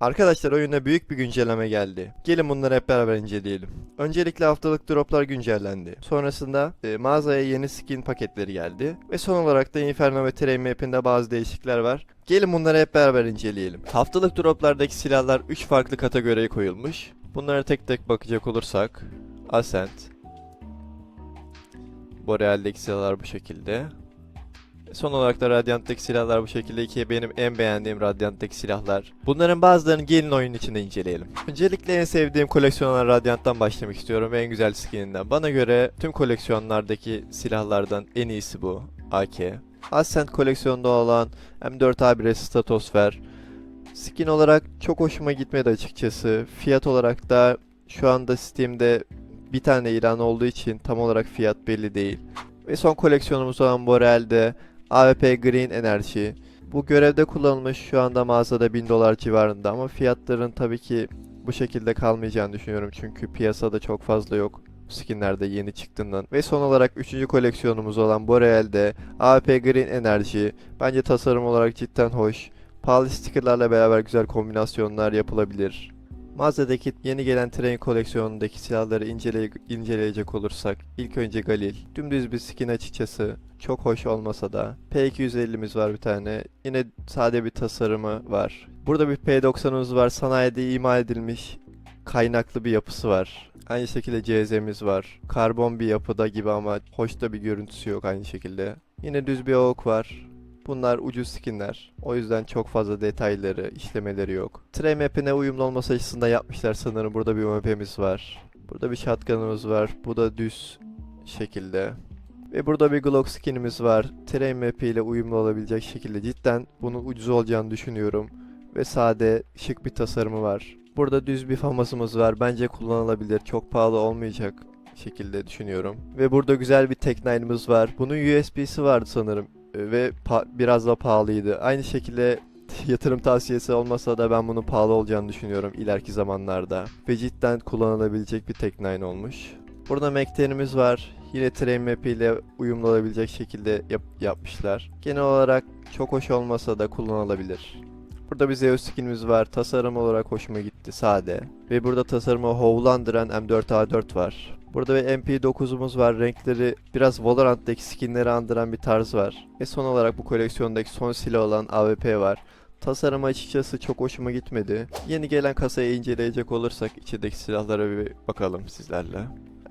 Arkadaşlar oyuna büyük bir güncelleme geldi. Gelin bunları hep beraber inceleyelim. Öncelikle haftalık droplar güncellendi. Sonrasında e, mağazaya yeni skin paketleri geldi. Ve son olarak da Inferno ve Terrain map'inde bazı değişiklikler var. Gelin bunları hep beraber inceleyelim. Haftalık droplardaki silahlar 3 farklı kategoriye koyulmuş. Bunlara tek tek bakacak olursak Ascent Boreal'deki silahlar bu şekilde. Son olarak da Radiant'taki silahlar bu şekilde ki benim en beğendiğim Radiant'taki silahlar. Bunların bazılarını gelin oyun içinde inceleyelim. Öncelikle en sevdiğim koleksiyon olan Radiant'tan başlamak istiyorum. En güzel skininden. Bana göre tüm koleksiyonlardaki silahlardan en iyisi bu. AK. Ascent koleksiyonda olan M4A1 Statosfer. Skin olarak çok hoşuma gitmedi açıkçası. Fiyat olarak da şu anda Steam'de bir tane ilan olduğu için tam olarak fiyat belli değil. Ve son koleksiyonumuz olan Boreal'de AWP Green Enerji. Bu görevde kullanılmış şu anda mağazada 1000 dolar civarında ama fiyatların tabii ki bu şekilde kalmayacağını düşünüyorum çünkü piyasada çok fazla yok skinlerde yeni çıktığından. Ve son olarak 3. koleksiyonumuz olan Boreal'de AWP Green Enerji. Bence tasarım olarak cidden hoş. Pahalı stickerlarla beraber güzel kombinasyonlar yapılabilir. Mağazadaki yeni gelen Train koleksiyonundaki silahları inceleye- inceleyecek olursak ilk önce Galil. Dümdüz bir skin açıkçası. Çok hoş olmasa da. P250'miz var bir tane. Yine sade bir tasarımı var. Burada bir P90'ımız var. Sanayide imal edilmiş kaynaklı bir yapısı var. Aynı şekilde CZ'miz var. Karbon bir yapıda gibi ama hoş da bir görüntüsü yok aynı şekilde. Yine düz bir ok var. Bunlar ucuz skinler. O yüzden çok fazla detayları, işlemeleri yok. Tray map'ine uyumlu olması açısından yapmışlar sanırım. Burada bir map'imiz var. Burada bir shotgun'ımız var. Bu da düz şekilde. Ve burada bir Glock skinimiz var. Terrain map ile uyumlu olabilecek şekilde cidden bunun ucuz olacağını düşünüyorum. Ve sade, şık bir tasarımı var. Burada düz bir famasımız var. Bence kullanılabilir. Çok pahalı olmayacak şekilde düşünüyorum. Ve burada güzel bir Tech 9'ımız var. Bunun USB'si vardı sanırım. Ve biraz da pahalıydı. Aynı şekilde yatırım tavsiyesi olmasa da ben bunun pahalı olacağını düşünüyorum ileriki zamanlarda. Ve cidden kullanılabilecek bir Tech 9 olmuş. Burada Mektenimiz var. Yine Train Map ile uyumlu olabilecek şekilde yap- yapmışlar. Genel olarak çok hoş olmasa da kullanılabilir. Burada bir Zeus skinimiz var. Tasarım olarak hoşuma gitti. Sade. Ve burada tasarımı hoğlandıran M4A4 var. Burada bir MP9'umuz var. Renkleri biraz Valorant'taki skinleri andıran bir tarz var. Ve son olarak bu koleksiyondaki son silah olan AWP var. Tasarım açıkçası çok hoşuma gitmedi. Yeni gelen kasayı inceleyecek olursak içindeki silahlara bir bakalım sizlerle.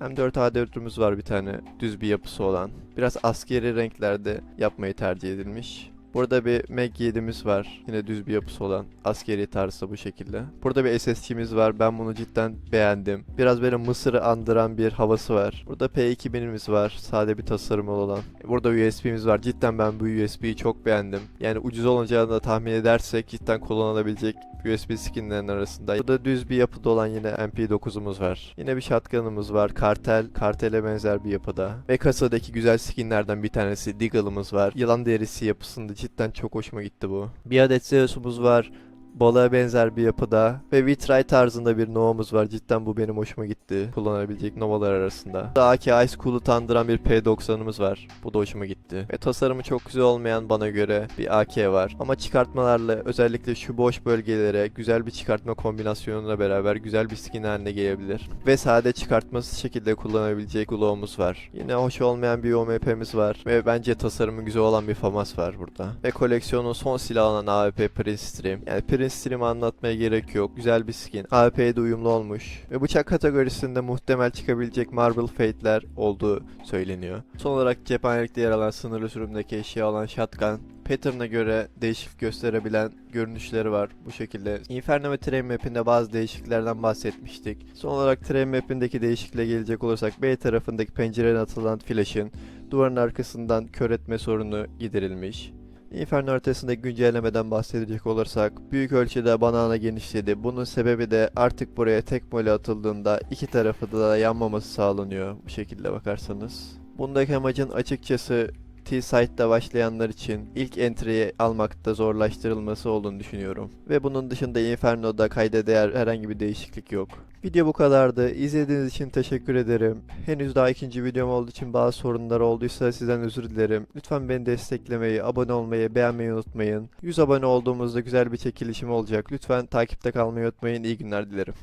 M4A4'ümüz var bir tane düz bir yapısı olan. Biraz askeri renklerde yapmayı tercih edilmiş. Burada bir Mag 7'miz var. Yine düz bir yapısı olan askeri tarzda bu şekilde. Burada bir SSG'miz var. Ben bunu cidden beğendim. Biraz böyle Mısır'ı andıran bir havası var. Burada P2000'imiz var. Sade bir tasarımı olan. Burada USB'miz var. Cidden ben bu USB'yi çok beğendim. Yani ucuz olacağını da tahmin edersek cidden kullanılabilecek USB skinlerin arasında. Burada düz bir yapıda olan yine MP9'umuz var. Yine bir shotgun'ımız var. Kartel, kartele benzer bir yapıda. Ve kasadaki güzel skinlerden bir tanesi Deagle'ımız var. Yılan derisi yapısında cidden çok hoşuma gitti bu. Bir adet Zeus'umuz var. Balığa benzer bir yapıda ve Vitray tarzında bir Nova'mız var. Cidden bu benim hoşuma gitti. Kullanabilecek Nova'lar arasında. Burada AK Ice Cool'u tandıran bir P90'ımız var. Bu da hoşuma gitti. Ve tasarımı çok güzel olmayan bana göre bir AK var. Ama çıkartmalarla özellikle şu boş bölgelere güzel bir çıkartma kombinasyonuyla beraber güzel bir skin haline gelebilir. Ve sade çıkartması şekilde kullanabilecek Glow'umuz var. Yine hoş olmayan bir OMP'miz var. Ve bence tasarımı güzel olan bir FAMAS var burada. Ve koleksiyonun son silahı olan AWP Prince Stream. Yani Prince Stream'i anlatmaya gerek yok. Güzel bir skin. AWP'ye de uyumlu olmuş. Ve bıçak kategorisinde muhtemel çıkabilecek Marble Fate'ler olduğu söyleniyor. Son olarak cephanelikte yer alan sınırlı sürümdeki eşya olan Shotgun pattern'a göre değişik gösterebilen görünüşleri var bu şekilde. Inferno ve Train Map'inde bazı değişikliklerden bahsetmiştik. Son olarak Train Map'indeki değişikliğe gelecek olursak B tarafındaki pencereden atılan flash'ın duvarın arkasından kör etme sorunu giderilmiş. Inferno haritasındaki güncellemeden bahsedecek olursak büyük ölçüde banana genişledi. Bunun sebebi de artık buraya tek mole atıldığında iki tarafı da yanmaması sağlanıyor bu şekilde bakarsanız. Bundaki amacın açıkçası T-Site'da başlayanlar için ilk entry'yi almakta zorlaştırılması olduğunu düşünüyorum. Ve bunun dışında Inferno'da kayda değer herhangi bir değişiklik yok. Video bu kadardı. İzlediğiniz için teşekkür ederim. Henüz daha ikinci videom olduğu için bazı sorunlar olduysa sizden özür dilerim. Lütfen beni desteklemeyi, abone olmayı, beğenmeyi unutmayın. 100 abone olduğumuzda güzel bir çekilişim olacak. Lütfen takipte kalmayı unutmayın. İyi günler dilerim.